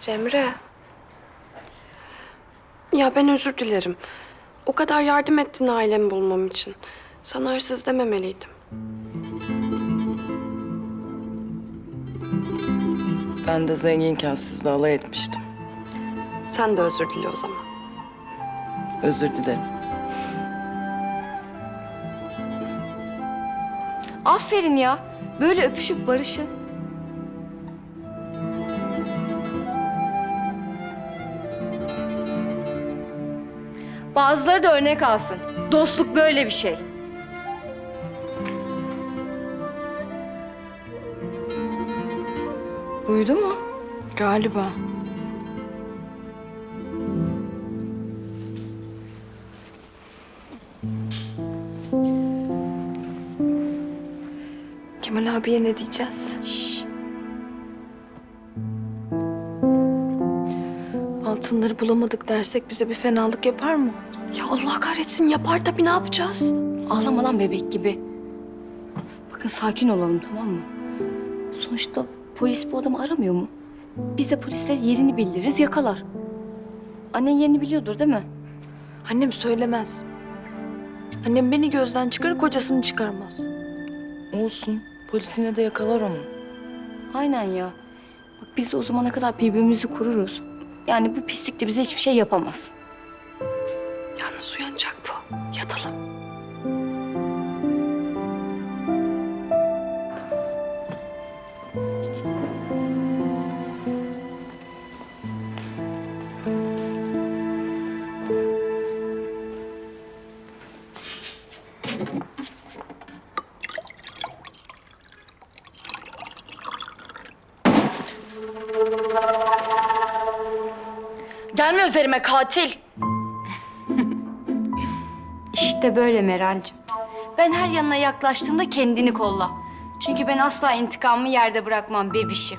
Cemre. Ya ben özür dilerim. O kadar yardım ettin ailemi bulmam için. Sana hırsız dememeliydim. Ben de zenginken sizle alay etmiştim. Sen de özür dile o zaman. Özür dilerim. Aferin ya. Böyle öpüşüp barışın. Bazıları da örnek alsın. Dostluk böyle bir şey. Uyudu mu? Galiba. Kemal abiye ne diyeceğiz? Şş. Altınları bulamadık dersek bize bir fenalık yapar mı? Ya Allah kahretsin yapar tabii ne yapacağız? Ağlama lan bebek gibi. Bakın sakin olalım tamam mı? Sonuçta polis bu adamı aramıyor mu? Biz de polislere yerini bildiririz yakalar. Annen yerini biliyordur değil mi? Annem söylemez. Annem beni gözden çıkarır, kocasını çıkarmaz. Olsun. Polis yine de yakalar onu. Aynen ya. Bak biz de o zamana kadar birbirimizi koruruz. Yani bu pislik de bize hiçbir şey yapamaz. Yalnız uyanacak bu. Yatalım. Gelme üzerime katil. işte böyle Meral'cim. Ben her yanına yaklaştığımda kendini kolla. Çünkü ben asla intikamımı yerde bırakmam bebişim.